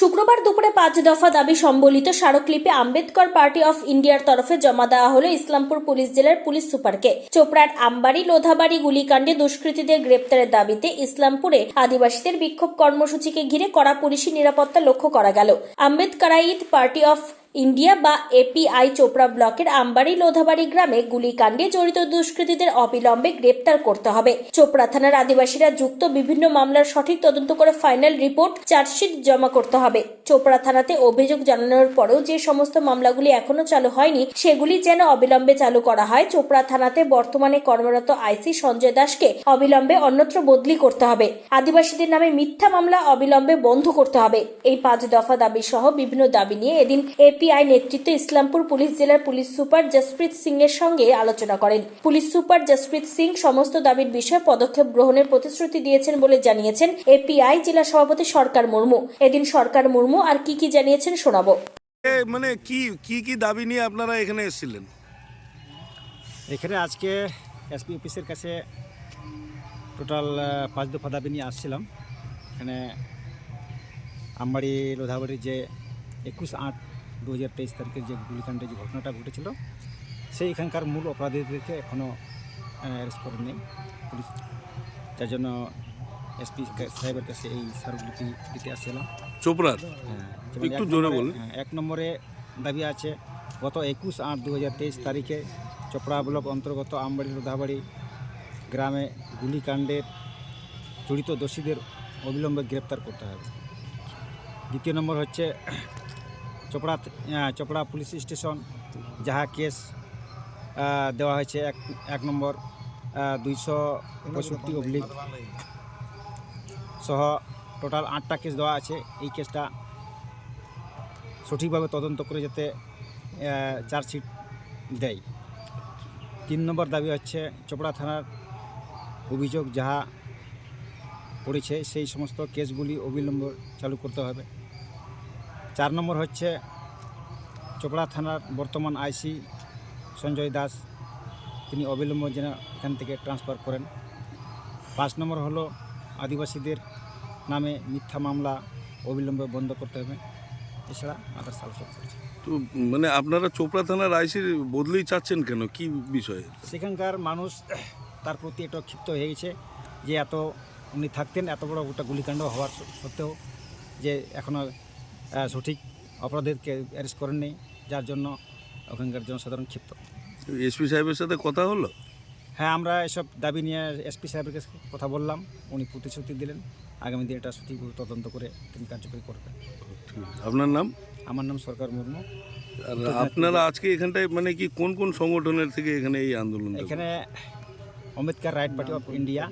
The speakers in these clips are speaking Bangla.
শুক্রবার দুপুরে পাঁচ দফা দাবি সম্বলিত স্মারকলিপি আম্বেদকর পার্টি অফ ইন্ডিয়ার তরফে জমা দেওয়া হলো ইসলামপুর পুলিশ জেলার পুলিশ সুপারকে। চোপড়ার আমবাড়ি, লোধাবাড়ি, গুলিকাণ্ডে দুষ্কৃতীদের গ্রেপ্তারের দাবিতে ইসলামপুরে আদিবাসীদের বিক্ষোভ কর্মসূচিকে ঘিরে কড়া পুলিশি নিরাপত্তা লক্ষ্য করা গেল। আম্বেদকারাইদ পার্টি অফ ইন্ডিয়া বা এপিআই চোপড়া ব্লকের আমবাড়ি লোধাবাড়ি গ্রামে গুলিকাণ্ডে জড়িত দুষ্কৃতীদের অবিলম্বে গ্রেপ্তার করতে হবে। চোপড়া থানার আদিবাসীরা যুক্ত বিভিন্ন মামলার সঠিক তদন্ত করে ফাইনাল রিপোর্ট, চার্জশিট জমা করতে হবে। চোপড়া থানাতে অভিযোগ জানানোর পরেও যে সমস্ত মামলাগুলি এখনও চালু হয়নি, সেগুলি যেন অবিলম্বে চালু করা হয়, চোপড়া থানাতে বর্তমানে কর্মরত আইসি সঞ্জয় দাসকে অবিলম্বে অন্যত্র বদলি করতে হবে। আদিবাসীদের নামে মিথ্যা মামলা অবিলম্বে বন্ধ করতে হবে। এই পাঁচ দফা দাবি সহ বিভিন্ন দাবি নিয়ে এদিন এপিআই নেতৃত্বে ইসলামপুর পুলিশ জেলার পুলিশ সুপার জসপ্রীত সিং এর সঙ্গে আলোচনা করেন। পুলিশ সুপার জসপ্রীত সিং সমস্ত দাবির বিষয়ে পদক্ষেপ গ্রহণের প্রতিশ্রুতি দিয়েছেন বলে জানিয়েছেন এপিআই জেলা সভাপতি সরকার মুর্মু। এদিন সরকার মুর্মু আর কি কি জানিয়েছেন শোনাবো। মানে কি কি কি দাবি নিয়ে আপনারা এখানে এসেছিলেন? এখানে আজকে এসপি অফিসের কাছে টোটাল পাঁচ দফা দাবি নিয়ে আসছিলাম। এখানে আমবাড়ি লোধাবাড়ির যে একুশ আট দু হাজার তেইশ তারিখের যে গুলিকাণ্ডে যে ঘটনাটা ঘটেছিল সেই এখানকার মূল অপরাধীদেরকে এখনও অ্যারেস্ট করেনি পুলিশ। যার জন্য এসপি সাহেবের কাছে এই স্মারকলিপি দিতে আসছিলাম চোপড়ার? হ্যাঁ, একটু এক জোরে নম্বরে- বলুন। হ্যাঁ, এক নম্বরে দাবি আছে গত একুশ আট দু হাজার তেইশ তারিখে চোপড়া ব্লক অন্তর্গত আমবাড়ি লোধাবাড়ি গ্রামে গুলিকাণ্ডের জড়িত দোষীদের অবিলম্বে গ্রেপ্তার করতে হবে। দ্বিতীয় নম্বর হচ্ছে চপড়া চোপড়া পুলিশ স্টেশন, যাহা কেস দেওয়া হয়েছে এক এক নম্বর দুইশো পঁয়ষট্টি অবলিক সহ টোটাল আটটা কেস দেওয়া আছে। এই কেসটা সঠিকভাবে তদন্ত করে যাতে চার্জশিট দেয়। তিন নম্বর দাবি হচ্ছে চোপড়া থানার অভিযোগ যাহা পড়েছে, সেই সমস্ত কেসগুলি অবিলম্ব চালু করতে হবে। চার নম্বর হচ্ছে চোপড়া থানার বর্তমান আইসি সঞ্জয় দাস। তিনি অবিলম্ব যেন এখান থেকে ট্রান্সফার করেন। পাঁচ নম্বর হলো আদিবাসীদের নামে মিথ্যা মামলা অবিলম্বে বন্ধ করতে হবে। এছাড়া আদার্স আলোচনা করছে তো মানে আপনারা চোপড়া থানার আইসির বদলেই চাচ্ছেন কেন? কি বিষয়ে? সেখানকার মানুষ তার প্রতি একটু ক্ষিপ্ত হয়ে গেছে যে এত উনি থাকতেন এত বড় গোটা গুলিকাণ্ড হওয়ার সত্ত্বেও যে এখনও সঠিক অপরাধীদেরকে অ্যারেস্ট করেননি যার জন্য ওখানকার জনসাধারণ ক্ষিপ্ত। এসপি সাহেবের সাথে কথা হলো? হ্যাঁ আমরা এসব দাবি নিয়ে এসপি সাহেবের কাছে কথা বললাম। উনি প্রতিশ্রুতি দিলেন। আগামী দিনে এটা সঠিকভাবে তদন্ত করে তিনি কার্যকরী করবেন। ঠিক আপনার নাম? আমার নাম সরকার মুর্মু। আর আপনারা আজকে এখানটায় মানে কি কোন কোন সংগঠনের থেকে এখানে এই আন্দোলন এখানে Ambedkarite party of India.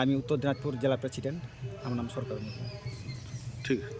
আমি উত্তর দিনাজপুর জেলা প্রেসিডেন্ট। আমার নাম সরকার মুর্মু। ঠিক আছে।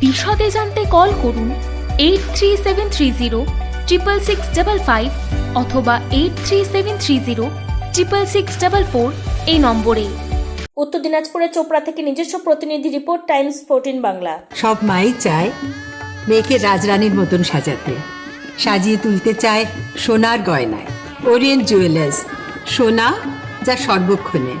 বিশদে জানতে কল করুন eight three seven three zero triple six double five অথবা eight three seven three zero triple six double four এই নম্বরে। উত্তর দিনাজপুরের চোপড়া থেকে নিজস্ব প্রতিনিধি রিপোর্ট টাইমস ফোরটিন বাংলা। সব মাই চায় মেয়েকে রাজরানীর মতন সাজাতে। সাজিয়ে তুলতে চায় সোনার গয়নায়। ওরিয়েন্ট জুয়েলার্স সোনা যা সর্বক্ষণের।